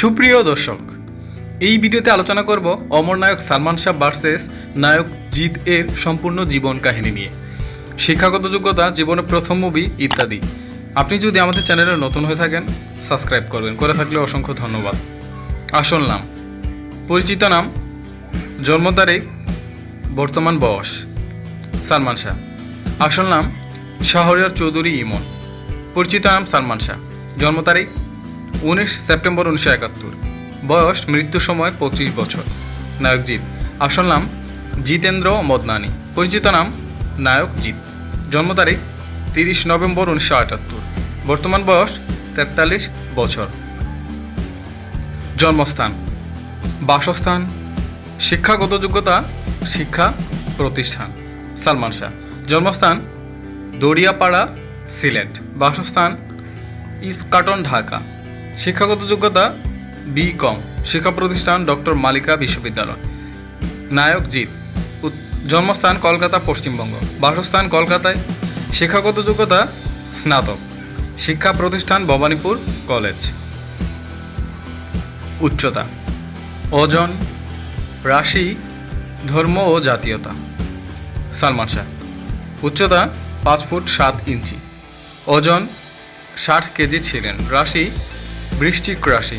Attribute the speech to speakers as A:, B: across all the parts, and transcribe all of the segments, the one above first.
A: সুপ্রিয় দর্শক, এই ভিডিওতে আলোচনা করব অমর নায়ক সালমান শাহ ভার্সেস নায়ক জিৎ এর সম্পূর্ণ জীবন কাহিনী নিয়ে। শিক্ষাগত যোগ্যতা জীবনের প্রথম মুভি ইত্যাদি। আপনি যদি আমাদের চ্যানেলে নতুন হয়ে থাকেন সাবস্ক্রাইব করবেন। করে থাকলে অসংখ্য ধন্যবাদ। আসল নাম, পরিচিত নাম, জন্ম তারিখ, বর্তমান বয়স, সালমান শাহ। আসল নাম শাহরিয়ার চৌধুরী ইমন। পরিচিত নাম সালমান শাহ। জন্ম তারিখ উনিশ সেপ্টেম্বর উনিশশো একাত্তর। বয়স মৃত্যুর সময় পঁচিশ বছর। নায়ক জিৎ। আসল নাম জিতেন্দ্র মদনানি। পরিচিত নাম নায়ক জিৎ। জন্ম তারিখ তিরিশ নভেম্বর উনিশশো আটাত্তর। বর্তমান বয়স তেতাল্লিশ বছর। জন্মস্থান বাসস্থান শিক্ষাগত যোগ্যতা শিক্ষা প্রতিষ্ঠান সালমান শাহ। জন্মস্থান দরিয়াপাড়া সিলেট। বাসস্থান ইস্কাটন, ঢাকা। শিক্ষাগত যোগ্যতা বি কম শিক্ষা প্রতিষ্ঠান ডক্টর মালিকা বিশ্ববিদ্যালয়। নায়ক জিৎ জন্মস্থান কলকাতা, পশ্চিমবঙ্গ। বাসস্থান কলকাতায়, শিক্ষাগত যোগ্যতা স্নাতক। শিক্ষা প্রতিষ্ঠান ভবানীপুর কলেজ। উচ্চতা, ওজন, রাশি, ধর্ম ও জাতীয়তা। সালমান শাহ, উচ্চতা পাঁচ ফুট সাত ইঞ্চি। ওজন ষাট কেজি ছিলেন। রাশি বৃশ্চিক রাশি।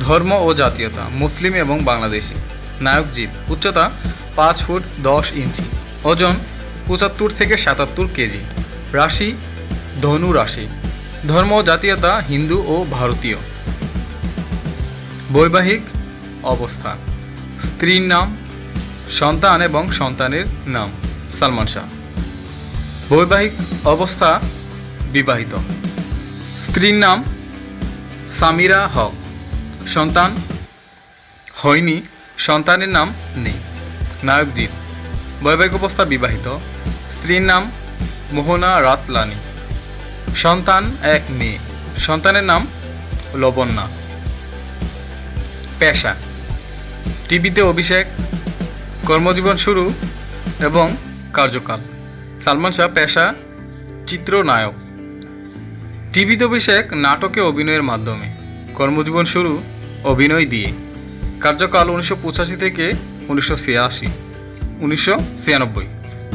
A: ধর্ম ও জাতীয়তা, মুসলিম এবং বাংলাদেশি। নায়ক উচ্চতা পাঁচ ফুট দশ ইঞ্চি। ওজন পঁচাত্তর থেকে সাতাত্তর কেজি। রাশি ধনু রাশি। ধর্ম ও জাতীয়তা হিন্দু ও ভারতীয়। বৈবাহিক অবস্থা। স্ত্রীর নাম, সন্তান এবং সন্তানের নাম। সালমান শাহ। বৈবাহিক অবস্থা বিবাহিত। স্ত্রীর নাম সামিরা হক। সন্তান? হয়নি। সন্তানের নাম নেই। নায়ক জিৎ বৈবাহিক অবস্থা বিবাহিত। স্ত্রীর নাম মোহনা রাতলানি। সন্তান এক মেয়ে। সন্তানের নাম লবণ্যা। পেশা। টিভিতে অভিষেক, কর্মজীবন শুরু এবং কার্যকাল। সালমান শাহ পেশা চিত্রনায়ক। টিভিতে অভিষেক নাটকে অভিনয়ের মাধ্যমে। কর্মজীবন শুরু অভিনয় দিয়ে। কার্যকাল উনিশশো পঁচাশি থেকে উনিশশো ছিয়াশি। উনিশশো ছিয়ানব্বই।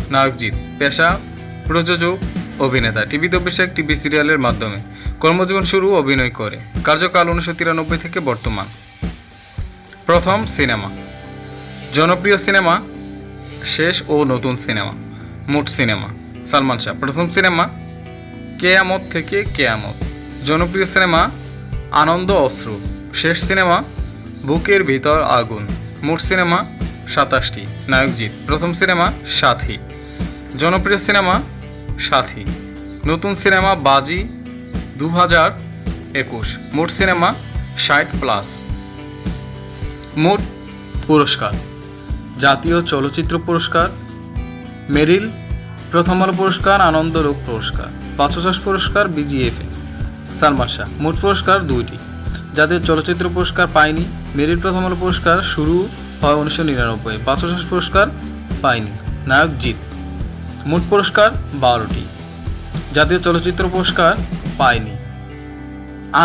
A: নায়কজিৎ, পেশা, প্রযোজক, অভিনেতা। টিভিতে অভিষেক টিভি সিরিয়ালের মাধ্যমে কর্মজীবন শুরু অভিনয় করে। কার্যকাল উনিশশো তিরানব্বই থেকে বর্তমান। প্রথম সিনেমা। জনপ্রিয় সিনেমা, শেষ ও নতুন সিনেমা। মোট সিনেমা। সালমান শাহ, প্রথম সিনেমা কেয়ামত থেকে কেয়ামত। জনপ্রিয় সিনেমা আনন্দ অশ্রু। শেষ সিনেমা বুকের ভিতর আগুন। মোট সিনেমা সাতাশটি। নায়কজিৎ। প্রথম সিনেমা সাথী। জনপ্রিয় সিনেমা সাথী। নতুন সিনেমা বাজি দু হাজার একুশ। মোট সিনেমা ষাট প্লাস। মোট পুরস্কার। জাতীয় চলচ্চিত্র পুরস্কার মেরিল প্রথম আলো পুরস্কার আনন্দলোক পুরস্কার পাঁচশাস পুরস্কার বিজিএফএ সালমান শাহ, মোট পুরস্কার দুইটি। জাতীয় চলচ্চিত্র পুরস্কার পায়নি, মেরিট প্রথম আলো পুরস্কার শুরু হয় উনিশশো নিরানব্বই পাঁচশাস পুরস্কার পায়নি, নায়ক জিৎ। মোট পুরস্কার বারোটি। জাতীয় চলচ্চিত্র পুরস্কার পায়নি।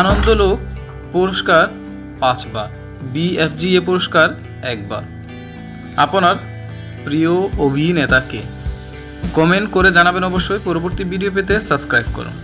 A: আনন্দলোক পুরস্কার পাঁচবার বিএফজিএ পুরস্কার একবার। আপনার প্রিয় অভিনেতাকে কমেন্ট করে জানাবেন অবশ্যই। পরবর্তী ভিডিও পেতে সাবস্ক্রাইব করুন।